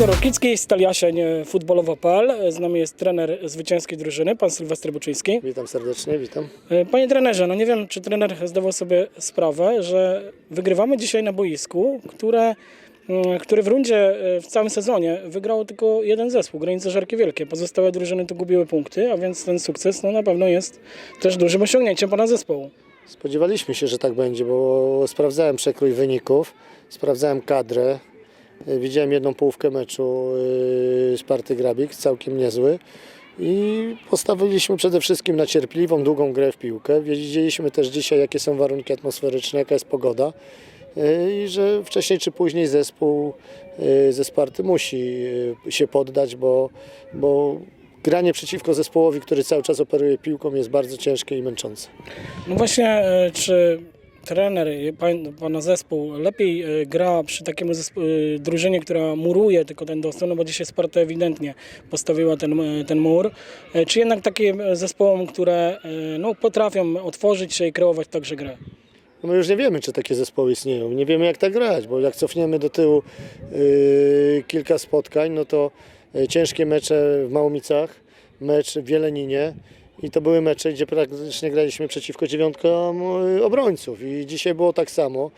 Piotr Rokicki, Staliasień, e, futbolowo.pl. Z nami jest trener zwycięskiej drużyny, pan Sylwester Buczyński. Witam serdecznie, witam. E, Panie trenerze, no nie wiem, czy trener zdawał sobie sprawę, że wygrywamy dzisiaj na boisku, które, mm, który w rundzie e, w całym sezonie wygrał tylko jeden zespół, Granice Żarki Wielkie. Pozostałe drużyny tu gubiły punkty, a więc ten sukces no, na pewno jest też dużym osiągnięciem pana zespołu. Spodziewaliśmy się, że tak będzie, bo sprawdzałem przekrój wyników, sprawdzałem kadrę. Y, Widziałem jedną połówkę meczu y, Sparty Grabik, całkiem niezły. I postawiliśmy przede wszystkim na cierpliwą, długą grę w piłkę. Wiedzieliśmy też dzisiaj, jakie są warunki atmosferyczne, jaka jest pogoda. y, I że wcześniej czy później zespół ze Sparty musi się poddać, bo, bo granie przeciwko zespołowi, który cały czas operuje piłką jest bardzo ciężkie i męczące. No właśnie, e, czy trener, e, pan, pana zespół lepiej e, gra przy zespo- e, drużynie, która muruje tylko ten dostęp, no bo dzisiaj Sparta ewidentnie postawiła ten, ten mur, czy jednak takim zespołom, które no, potrafią otworzyć się i kreować także grę? No my już nie wiemy, czy takie zespoły istnieją. Nie wiemy, jak tak grać, bo jak cofniemy do tyłu yy, kilka spotkań, no to ciężkie mecze w Małomicach, mecz w Wieleninie i to były mecze, gdzie praktycznie graliśmy przeciwko dziewiątkom yy, obrońców i dzisiaj było tak samo.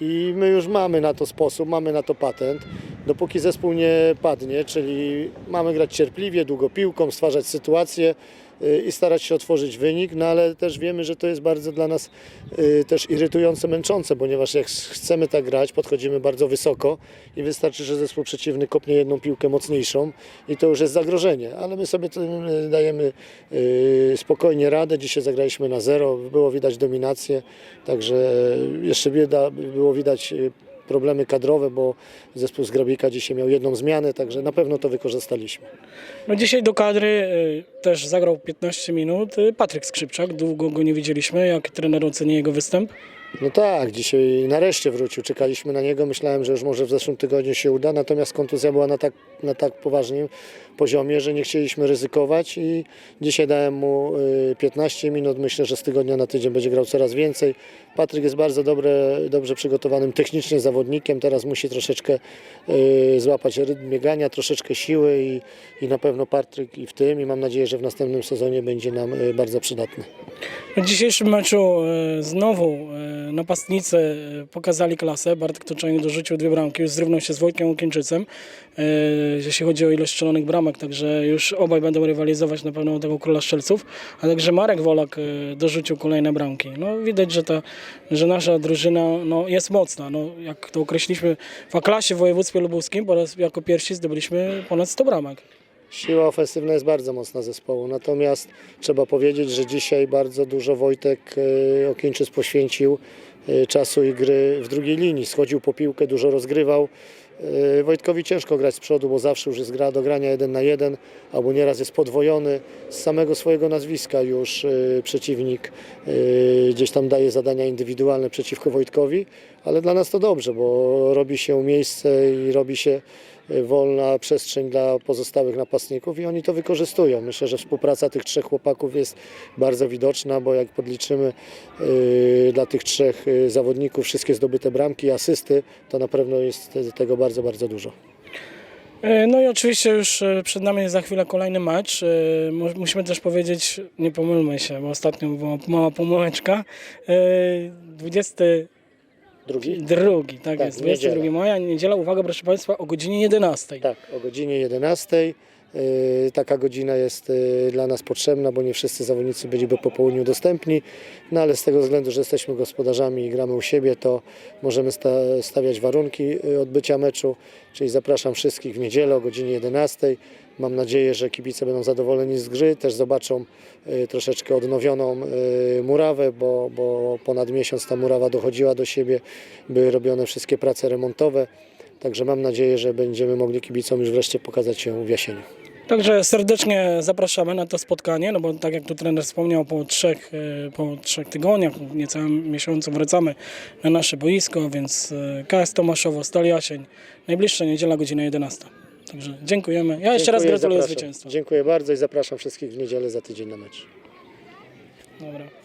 I my już mamy na to sposób, mamy na to patent. Dopóki zespół nie padnie, czyli mamy grać cierpliwie, długo piłką, stwarzać sytuacje y, i starać się otworzyć wynik, no ale też wiemy, że to jest bardzo dla nas y, też irytujące, męczące, ponieważ jak chcemy tak grać, podchodzimy bardzo wysoko i wystarczy, że zespół przeciwny kopnie jedną piłkę mocniejszą i to już jest zagrożenie, ale my sobie tym y, dajemy y, spokojnie radę. Dzisiaj zagraliśmy na zero, było widać dominację, także jeszcze bieda, było widać problemy kadrowe, bo zespół z Grabika dzisiaj miał jedną zmianę, także na pewno to wykorzystaliśmy. No dzisiaj do kadry e, też zagrał 15 minut e, Patryk Skrzypczak, długo go nie widzieliśmy, jak trener oceni jego występ? No tak, dzisiaj nareszcie wrócił. Czekaliśmy na niego. Myślałem, że już może w zeszłym tygodniu się uda, natomiast kontuzja była na tak, na tak poważnym poziomie, że nie chcieliśmy ryzykować i dzisiaj dałem mu y, 15 minut. Myślę, że z tygodnia na tydzień będzie grał coraz więcej. Patryk jest bardzo dobre, dobrze przygotowanym technicznie zawodnikiem. Teraz musi troszeczkę y, złapać rytm biegania, troszeczkę siły i, i na pewno Patryk i w tym i mam nadzieję, że w następnym sezonie będzie nam y, bardzo przydatny. W dzisiejszym meczu znowu napastnicy e, pokazali klasę. Bartek Toczajny dorzucił dwie bramki, już zrównał się z Wojtkiem Łukieńczycem, e, jeśli chodzi o ilość strzelonych bramek, także już obaj będą rywalizować na pewno tego króla strzelców, a także Marek Wolak e, dorzucił kolejne bramki. No, widać, że, ta, że nasza drużyna no, jest mocna. No, jak to określiliśmy w A-klasie w województwie lubuskim, po raz jako pierwsi zdobyliśmy ponad 100 bramek. Siła ofensywna jest bardzo mocna zespołu, natomiast trzeba powiedzieć, że dzisiaj bardzo dużo Wojtek e, Okieńczyc poświęcił e, czasu i gry w drugiej linii. Schodził po piłkę, dużo rozgrywał. E, Wojtkowi ciężko grać z przodu, bo zawsze już jest gra do grania jeden na jeden, albo nieraz jest podwojony. Z samego swojego nazwiska już przeciwnik gdzieś tam daje zadania indywidualne przeciwko Wojtkowi, ale dla nas to dobrze, bo robi się miejsce i robi się wolna przestrzeń dla pozostałych napastników i oni to wykorzystują. Myślę, że współpraca tych trzech chłopaków jest bardzo widoczna, bo jak podliczymy y, dla tych trzech y, zawodników wszystkie zdobyte bramki, asysty, to na pewno jest tego bardzo, bardzo dużo. E, no i oczywiście już e, przed nami jest za chwilę kolejny mecz. E, musimy też powiedzieć, nie pomylmy się, bo ostatnio była mała pomyłeczka. 20 Drugi? Drugi, tak, tak jest. 22 maja, niedziela. Uwaga, proszę Państwa, o godzinie 11. Tak, o godzinie 11. Yy, Taka godzina jest yy, dla nas potrzebna, bo nie wszyscy zawodnicy byliby po południu dostępni, no ale z tego względu, że jesteśmy gospodarzami i gramy u siebie, to możemy sta- stawiać warunki yy, odbycia meczu, czyli zapraszam wszystkich w niedzielę o godzinie 11. Mam nadzieję, że kibice będą zadowoleni z gry, też zobaczą troszeczkę odnowioną murawę, bo, bo ponad miesiąc ta murawa dochodziła do siebie, były robione wszystkie prace remontowe. Także mam nadzieję, że będziemy mogli kibicom już wreszcie pokazać się w jesieni. Także serdecznie zapraszamy na to spotkanie, no bo tak jak tu trener wspomniał, po trzech, e, po trzech tygodniach, niecałym miesiącu wracamy na nasze boisko, więc e, KS Tomaszowo, Stal Jasień, najbliższa niedziela, godzina 11. Także dziękujemy. Ja jeszcze raz Dziękuję, gratuluję zapraszam. zwycięstwa. Dziękuję bardzo i zapraszam wszystkich w niedzielę za tydzień na mecz. Dobra.